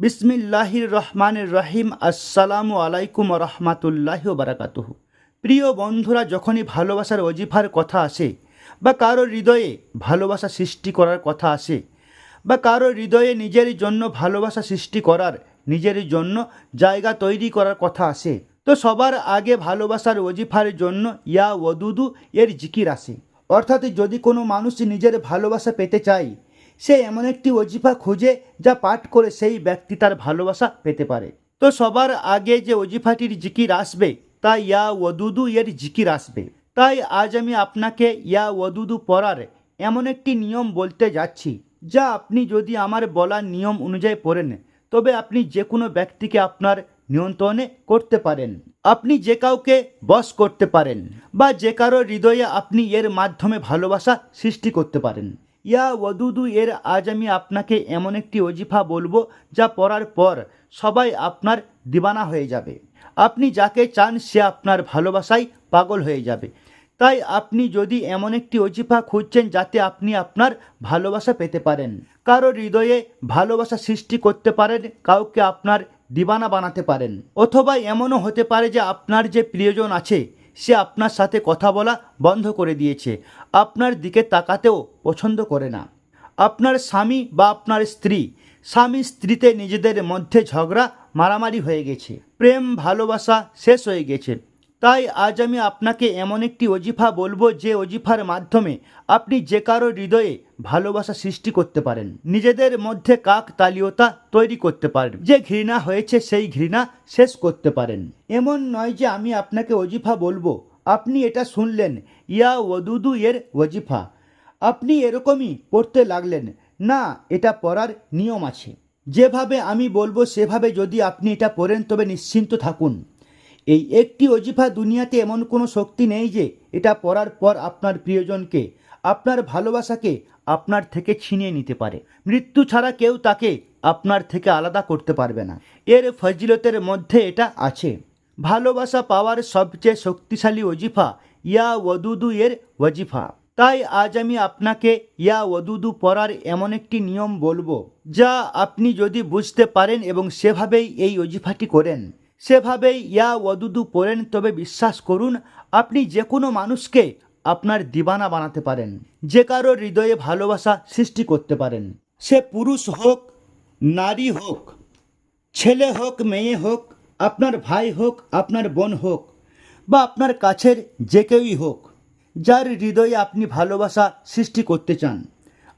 বিসমিল্লাহির রহমানির রহিম, আসসালামু আলাইকুম রহমাতুল্লাহ বারাকাতুহ। প্রিয় বন্ধুরা, যখনই ভালোবাসার অজিফার কথা আসে বা কারও হৃদয়ে ভালোবাসা সৃষ্টি করার কথা আসে বা কারও হৃদয়ে নিজের জন্য ভালোবাসা সৃষ্টি করার, নিজের জন্য জায়গা তৈরি করার কথা আসে, তো সবার আগে ভালোবাসার অজিফার জন্য ইয়া ওদুদু এর জিকির আসে। অর্থাৎ যদি কোনো মানুষ নিজের ভালোবাসা পেতে চায় সে এমন একটি অজিফা খুঁজে যা পাঠ করে সেই ব্যক্তি তার ভালোবাসা পেতে পারে। তো সবার আগে যে অজিফাটির জিকির আসবে, তা ইয়া ওদুদু এর জিকির আসবে। তাই আজ আমি আপনাকে ইয়া ওদুদু পড়ার এমন একটি নিয়ম বলতে যাচ্ছি, যা আপনি যদি আমার বলার নিয়ম অনুযায়ী পড়েন, তবে আপনি যে কোনো ব্যক্তিকে আপনার নিয়ন্ত্রণে করতে পারেন। আপনি যে কাউকে বশ করতে পারেন, বা যে কারও হৃদয়ে আপনি এর মাধ্যমে ভালোবাসা সৃষ্টি করতে পারেন। ইয়া ওদুদু এর আজ আমি আপনাকে এমন একটি অজিফা বলব যা পড়ার পর সবাই আপনার দিবানা হয়ে যাবে। আপনি যাকে চান সে আপনার ভালোবাসায় পাগল হয়ে যাবে। তাই আপনি যদি এমন একটি অজিফা খুঁজছেন যাতে আপনি আপনার ভালোবাসা পেতে পারেন। কারও হৃদয়ে ভালোবাসা সৃষ্টি করতে পারেন, কাউকে আপনার দিবানা বানাতে পারেন। অথবা এমনও হতে পারে যে আপনার যে প্রিয়জন আছে সে আপনার সাথে কথা বলা বন্ধ করে দিয়েছে। আপনার দিকে তাকাতেও পছন্দ করে না। আপনার স্বামী বা আপনার স্ত্রী, স্বামী স্ত্রীতে নিজেদের মধ্যে ঝগড়া, মারামারি হয়ে গেছে। প্রেম, ভালোবাসা শেষ হয়ে গেছে। তাই আজ আমি আপনাকে এমন একটি অজিফা বলব যে অজিফার মাধ্যমে আপনি যে কারও হৃদয়ে ভালোবাসা সৃষ্টি করতে পারেন, নিজেদের মধ্যে কাক তালীয়তা তৈরি করতে পারেন, যে ঘৃণা হয়েছে সেই ঘৃণা শেষ করতে পারেন। এমন নয় যে আমি আপনাকে অজিফা বলব, আপনি এটা শুনলেন, ইয়া ওদুদু এর ওজিফা। আপনি এরকমই পড়তে লাগলেন, না, এটা পড়ার নিয়ম আছে। যেভাবে আমি বলব সেভাবে যদি আপনি এটা পড়েন তবে নিশ্চিন্ত থাকুন। এই একটি অজিফা দুনিয়াতে এমন কোনো শক্তি নেই যে এটা পড়ার পর আপনার প্রিয়জনকে, আপনার ভালোবাসাকে আপনার থেকে ছিনিয়ে নিতে পারে। মৃত্যু ছাড়া কেউ তাকে আপনার থেকে আলাদা করতে পারবে না। এর ফজিলতের মধ্যে এটা আছে। ভালোবাসা পাওয়ার সবচেয়ে শক্তিশালী অজিফা ইয়া ওদুদু এর ওজিফা তাই আজ আমি আপনাকে ইয়া ওদুদু পড়ার এমন একটি নিয়ম বলব, যা আপনি যদি বুঝতে পারেন এবং সেভাবেই এই অজিফাটি করেন। সেভাবেই ইয়া ওদুদু পড়েন তবে বিশ্বাস করুন, আপনি যে কোনো মানুষকে আপনার দিবানা বানাতে পারেন, যে কারও হৃদয়ে ভালোবাসা সৃষ্টি করতে পারেন। সে পুরুষ হোক, নারী হোক, ছেলে হোক, মেয়ে হোক, আপনার ভাই হোক, আপনার বোন হোক, বা আপনার কাছের যে কেউই হোক, যার হৃদয়ে আপনি ভালোবাসা সৃষ্টি করতে চান,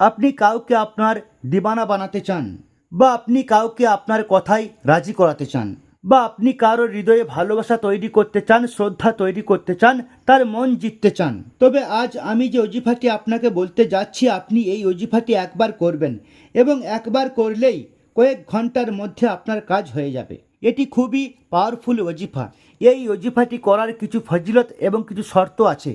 আপনি কাউকে আপনার দিবানা বানাতে চান, বা আপনি কাউকে আপনার কথায় রাজি করাতে চান। বা আপনি কারও হৃদয়ে ভালোবাসা তৈরি করতে চান, শ্রদ্ধা তৈরি করতে চান, তার মন জিততে চান। তবে আজ আমি যে অজিফাটি আপনাকে বলতে যাচ্ছি, আপনি এই অজিফাটি একবার করবেন এবং একবার করলেই কয়েক ঘণ্টার মধ্যে আপনার কাজ হয়ে যাবে। এটি খুবই পাওয়ারফুল অজিফা। এই অজিফাটি করার কিছু ফজিলত এবং কিছু শর্ত আছে।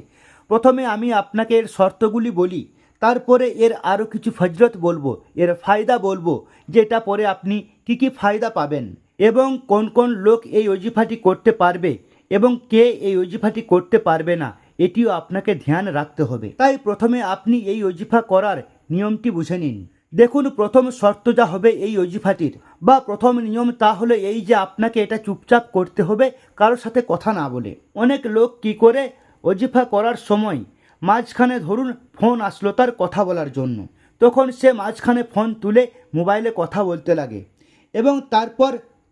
প্রথমে আমি আপনাকে এর শর্তগুলি বলি, তারপরে এর আরও কিছু ফজরত বলব, এর ফায়দা বলব, যেটা পরে আপনি কি কি ফায়দা পাবেন। এবং কোন কোন লোক এই অজিফাটি করতে পারবে এবং কে এই অজিফাটি করতে পারবে না, এটিও আপনাকে ধ্যান রাখতে হবে। তাই প্রথমে আপনি এই অজিফা করার নিয়মটি বুঝে নিন। দেখুন, প্রথম শর্ত যা হবে এই অজিফাটির, বা প্রথম নিয়ম তা হলো এই যে আপনাকে এটা চুপচাপ করতে হবে, কারোর সাথে কথা না বলে। অনেক লোক কি করে অজিফা করার সময় মাঝখানে ধরুন ফোন আসলো তার কথা বলার জন্য। তখন সে মাঝখানে ফোন তুলে মোবাইলে কথা বলতে লাগে এবং তারপর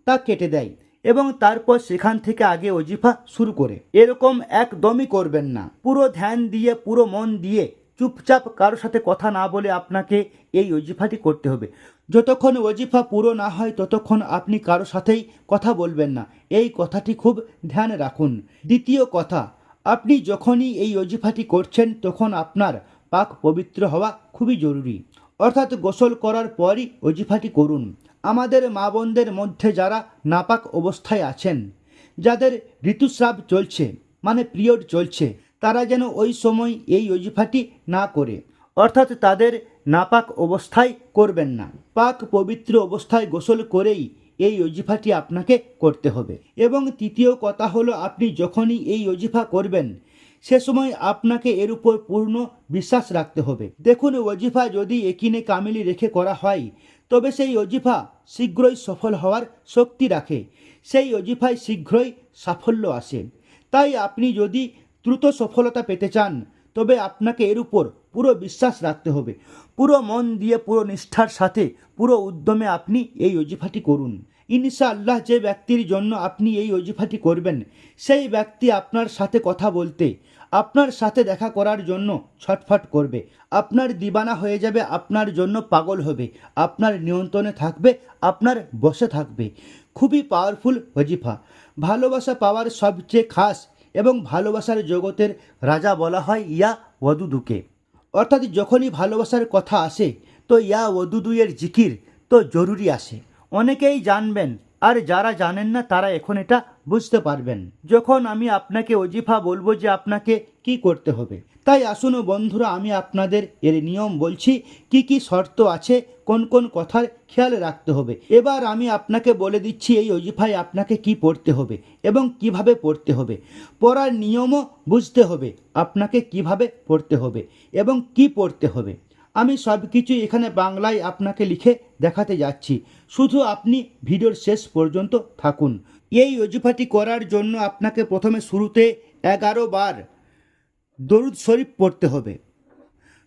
তা কেটে দেয় এবং তারপর সেখান থেকে আগে অজিফা শুরু করে। এরকম একদমই করবেন না। পুরো ধ্যান দিয়ে, পুরো মন দিয়ে চুপচাপ কারোর সাথে কথা না বলে আপনাকে এই অজিফাটি করতে হবে। যতক্ষণ অজিফা পুরো না হয়, ততক্ষণ আপনি কারও সাথেই কথা বলবেন না। এই কথাটি খুব ধ্যান রাখুন। দ্বিতীয় কথা, আপনি যখনই এই অজিফাটি করছেন, তখন আপনার পাক পবিত্র হওয়া খুবই জরুরি। অর্থাৎ গোসল করার পরই অজিফাটি করুন। আমাদের মা বোনদের মধ্যে যারা নাপাক অবস্থায় আছেন, যাদের ঋতুস্রাব চলছে মানে পিরিয়ড চলছে, তারা যেন ওই সময় এই অজিফাটি না করে, অর্থাৎ তাদের নাপাক অবস্থায় করবেন না। পাক পবিত্র অবস্থায় গোসল করেই এই অজিফাটি আপনাকে করতে হবে। এবং তৃতীয় কথা হলো, আপনি যখনই এই অজিফা করবেন সে সময় আপনাকে এর উপর পূর্ণ বিশ্বাস রাখতে হবে। দেখুন, ওজিফা যদি একিনে কামিলি রেখে করা হয়, তবে সেই অজিফা শীঘ্রই সফল হওয়ার শক্তি রাখে। সেই অজিফায় শীঘ্রই সাফল্য আসে। তাই আপনি যদি দ্রুত সফলতা পেতে চান, তবে আপনাকে এর উপর পুরো বিশ্বাস রাখতে হবে। পুরো মন দিয়ে, পুরো নিষ্ঠার সাথে, পুরো উদ্যমে আপনি এই অজিফাটি করুন। ইনশাআল্লাহ যে ব্যক্তির জন্য আপনি এই অজিফাটি করবেন, সেই ব্যক্তি আপনার সাথে কথা বলতে, আপনার সাথে দেখা করার জন্য ছটফট করবে, আপনার দিবানা হয়ে যাবে, আপনার জন্য পাগল হবে, আপনার নিয়ন্ত্রণে থাকবে, আপনার বসে থাকবে। খুবই পাওয়ারফুল অজিফা ভালোবাসা পাওয়ার সবচেয়ে খাস এবং ভালোবাসার জগতের রাজা বলা হয় ইয়া ওয়াদুদুকে। অর্থাৎ যখনই ভালোবাসার কথা আসে, তো ইয়া ওয়াদুদুয়ের জিকির তো জরুরি আসে। অনেকেই জানবেন, আর যারা জানেন না, তারা এখন এটা বুঝতে পারবেন। যখন আমি আপনাকে অজিফা বলব যে আপনাকে কি করতে হবে, তাই আসুন বন্ধুরা, আমি আপনাদের এর নিয়ম বলছি, কি কি শর্ত আছে, কোন কোন কথার খেয়াল রাখতে হবে। এবার আমি আপনাকে বলে দিচ্ছি, এই অজিফায় আপনাকে কি পড়তে হবে এবং কীভাবে পড়তে হবে। পড়ার নিয়মও বুঝতে হবে, আপনাকে কীভাবে পড়তে হবে এবং কি পড়তে হবে। আমি সব কিছু এখানে বাংলায় আপনাকে লিখে দেখাতে যাচ্ছি। শুধু আপনি ভিডিওর শেষ পর্যন্ত থাকুন। এই অজিফাটি করার জন্য আপনাকে প্রথমে শুরুতে এগারো বার দরুদ শরীফ পড়তে হবে।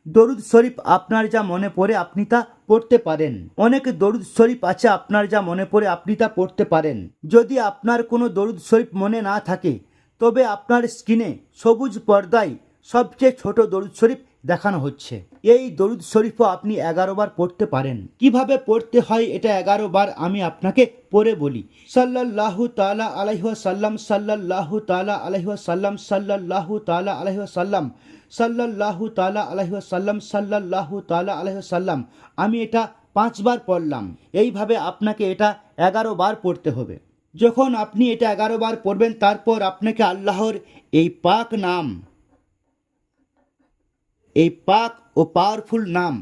দরুদ শরীফ আপনার যা মনে পড়ে আপনি তা পড়তে পারেন। অনেক দরুদ শরীফ আছে আপনার যা মনে পড়ে আপনি তা পড়তে পারেন। যদি আপনার কোনো দরুদ শরীফ মনে না থাকে, তবে আপনার স্ক্রিনে সবুজ পর্দায় সবচেয়ে ছোট দরুদ শরীফ দেখানো হচ্ছে। এই দরুদ শরীফও আপনি এগারো বার পড়তে পারেন। কীভাবে পড়তে হয় এটা এগারো বার আমি আপনাকে পড়ে বলি। সাল্লাল্লাহু তালা আলাইহ সাল্লাম সাল্লাল্লাহু তালা আলাইহ সাল্লাম সাল্লাল্লাহু তালা আলাইহ সাল্লাম সাল্লাল্লাহু তালা আলাইহ সাল্লাম সাল্লাল্লাহু তালা আলাইহ সাল্লাম আমি এটা পাঁচবার পড়লাম। এইভাবে আপনাকে এটা এগারো বার পড়তে হবে। যখন আপনি এটা এগারো বার পড়বেন, তারপর আপনাকে আল্লাহর এই পাক নাম এই পাক ও পাওয়ারফুল নাম,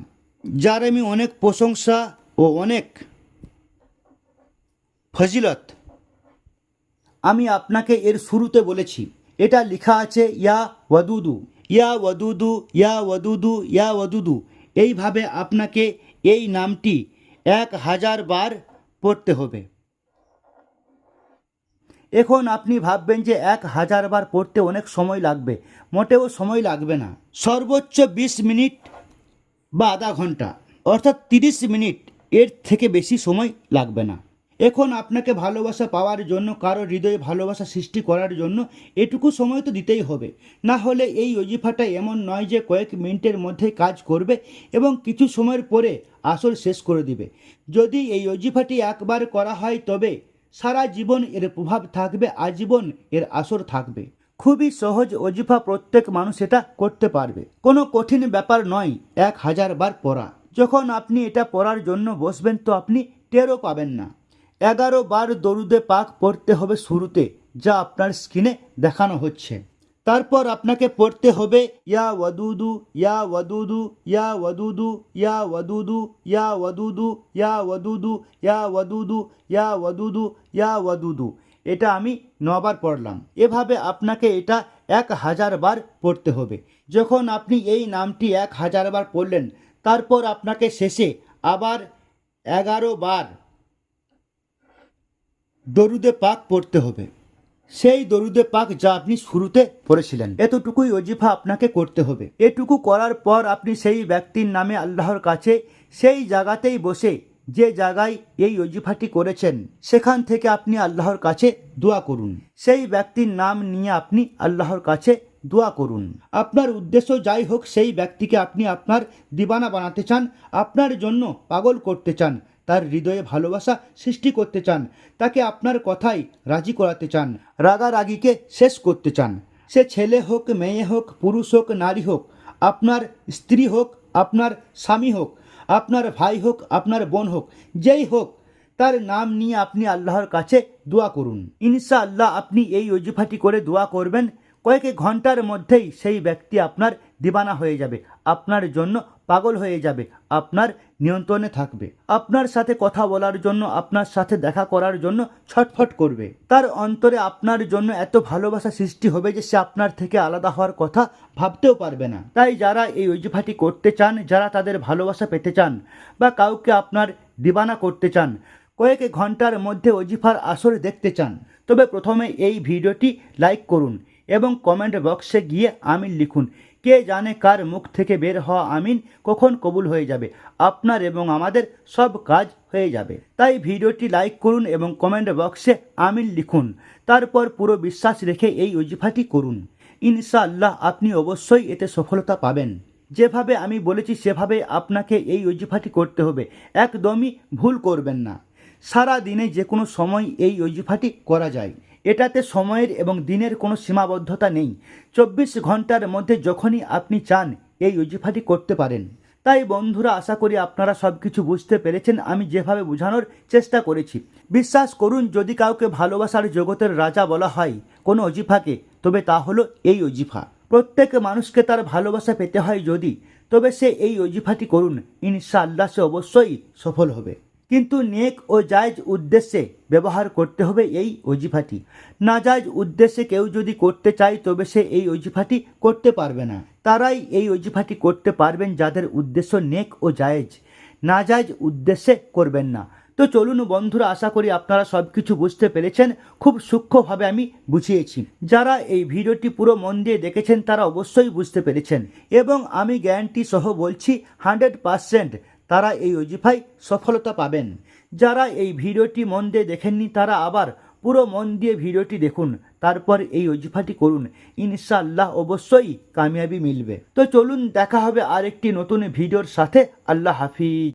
যার আমি অনেক প্রশংসা ও অনেক ফজিলত। আমি আপনাকে এর শুরুতে বলেছি, এটা লেখা আছে ইয়া ওয়াদুদু ইয়া ওয়াদুদু ইয়া ওয়াদুদু ইয়া ওয়াদুদু। এইভাবে আপনাকে এই নামটি এক হাজার বার পড়তে হবে। এখন আপনি ভাববেন যে এক হাজার বার পড়তে অনেক সময় লাগবে, মোটেও সময় লাগবে না। সর্বোচ্চ বিশ মিনিট বা আধা ঘণ্টা, অর্থাৎ তিরিশ মিনিট, এর থেকে বেশি সময় লাগবে না। এখন আপনাকে ভালোবাসা পাওয়ার জন্য, কারও হৃদয়ে ভালোবাসা সৃষ্টি করার জন্য এটুকু সময় তো দিতেই হবে। না হলে এই অজিফাটা এমন নয় যে কয়েক মিনিটের মধ্যে কাজ করবে এবং কিছু সময়ের পরে আসর শেষ করে দিবে। যদি এই অজিফাটি একবার করা হয়, তবে সারা জীবন এর প্রভাব থাকবে, আজীবন এর আসর থাকবে। খুবই সহজ অজিফা প্রত্যেক মানুষ এটা করতে পারবে। কোনো কঠিন ব্যাপার নয়, এক হাজার বার পড়া। যখন আপনি এটা পড়ার জন্য বসবেন তো আপনি টেরও পাবেন না। এগারো বার দরুদে পাক পড়তে হবে শুরুতে, যা আপনার স্ক্রিনে দেখানো হচ্ছে। তারপর আপনাকে পড়তে হবে, ইয়া ওয়াদুদু ইয়া ওয়াদুদু ইয়া ওয়াদুদু ইয়া ওয়াদুদু ইয়া ওয়াদুদু ইয়া ওয়াদুদু ইয়া ওয়াদুদু ইয়া ওয়াদুদু ইয়া ওয়াদুদু। এটা আমি নবার পড়লাম। এভাবে আপনাকে এটা এক হাজার বার পড়তে হবে। যখন আপনি এই নামটি এক হাজার বার পড়লেন, তারপর আপনাকে শেষে আবার এগারো বার দরুদে পাক পড়তে হবে। সেই দরুদে পাক যা আপনি শুরুতে পড়েছিলেন। এতটুকুই অজিফা আপনাকে করতে হবে। এটুকু করার পর আপনি সেই ব্যক্তির নামে আল্লাহর কাছে সেই জায়গাতেই বসে যে জায়গায় এই অজিফাটি করেছেন, সেখান থেকে আপনি আল্লাহর কাছে দোয়া করুন। সেই ব্যক্তির নাম নিয়ে আপনি আল্লাহর কাছে দোয়া করুন। আপনার উদ্দেশ্য যাই হোক, সেই ব্যক্তিকে আপনি আপনার দিবানা বানাতে চান, আপনার জন্য পাগল করতে চান তার হৃদয়ে ভালোবাসা সৃষ্টি করতে চান, তাকে আপনার কথাই রাজি করাতে চান, রাগারাগিকে শেষ করতে চান। সে ছেলে হোক, মেয়ে হোক, পুরুষ হোক, নারী হোক, আপনার স্ত্রী হোক, আপনার স্বামী হোক, আপনার ভাই হোক, আপনার বোন হোক, যেই হোক, তার নাম নিয়ে আপনি আল্লাহর কাছে দোয়া করুন। ইনশা আল্লাহ আপনি এই অজিফাটি করে দোয়া করবেন। কয়েক ঘণ্টার মধ্যেই সেই ব্যক্তি আপনার দিবানা হয়ে যাবে। আপনার জন্য পাগল হয়ে যাবে। আপনার নিয়ন্ত্রণে থাকবে। আপনার সাথে কথা বলার জন্য, আপনার সাথে দেখা করার জন্য ছটফট করবে। তার অন্তরে আপনার জন্য এত ভালোবাসা সৃষ্টি হবে যে সে আপনার থেকে আলাদা হওয়ার কথা ভাবতেও পারবে না। তাই যারা এই অজিফাটি করতে চান, যারা তাদের ভালোবাসা পেতে চান বা কাউকে আপনার দিবানা করতে চান, কয়েক ঘণ্টার মধ্যে অজিফার আসর দেখতে চান, তবে প্রথমে এই ভিডিওটি লাইক করুন এবং কমেন্ট বক্সে গিয়ে আমিন লিখুন। কে জানে কার মুখ থেকে বের হওয়া আমিন কখন কবুল হয়ে যাবে? আপনার এবং আমাদের সব কাজ হয়ে যাবে। তাই ভিডিওটি লাইক করুন এবং কমেন্ট বক্সে আমিন লিখুন। তারপর পুরো বিশ্বাস রেখে এই অজিফাটি করুন। ইনশাআল্লাহ আপনি অবশ্যই এতে সফলতা পাবেন। যেভাবে আমি বলেছি সেভাবে আপনাকে এই অজিফাটি করতে হবে। একদমই ভুল করবেন না। সারা দিনে যে কোনো সময় এই অজিফাটি করা যায়। এটাতে সময়ের এবং দিনের কোনো সীমাবদ্ধতা নেই। চব্বিশ ঘণ্টার মধ্যে যখনই আপনি চান, এই অজিফাটি করতে পারেন। তাই বন্ধুরা, আশা করি আপনারা সব কিছু বুঝতে পেরেছেন। আমি যেভাবে বোঝানোর চেষ্টা করেছি। বিশ্বাস করুন, যদি কাউকে ভালোবাসার জগতের রাজা বলা হয় কোনো অজিফাকে, তবে তা হলো এই অজিফা। প্রত্যেক মানুষকে তার ভালোবাসা পেতে হয় যদি, তবে সে এই অজিফাটি করুন। ইনশাআল্লাহ সে অবশ্যই সফল হবে। কিন্তু নেক ও জায়জ উদ্দেশ্যে ব্যবহার করতে হবে এই অজিফাটি। নাজায়জ উদ্দেশ্যে কেউ যদি করতে চায়, তবে সে এই অজিফাটি করতে পারবে না। তারাই এই অজিফাটি করতে পারবেন যাদের উদ্দেশ্য নেক ও জায়েজ। নাজায়জ উদ্দেশ্যে করবেন না। তো চলুন বন্ধুরা, আশা করি আপনারা সব কিছু বুঝতে পেরেছেন। খুব সূক্ষ্মভাবে আমি বুঝিয়েছি। যারা এই ভিডিওটি পুরো মন দিয়ে দেখেছেন, তারা অবশ্যই বুঝতে পেরেছেন। এবং আমি গ্যারান্টি সহ বলছি, হান্ড্রেড পারসেন্ট তারা এই অজিফায় সফলতা পাবেন। যারা এই ভিডিওটি মন দিয়ে দেখেননি, তারা আবার পুরো মন দিয়ে ভিডিওটি দেখুন। তারপর এই অজিফাটি করুন। ইনশাআল্লাহ অবশ্যই কামিয়াবি মিলবে। তো চলুন, দেখা হবে আরেকটি নতুন ভিডিওর সাথে। আল্লাহ হাফিজ।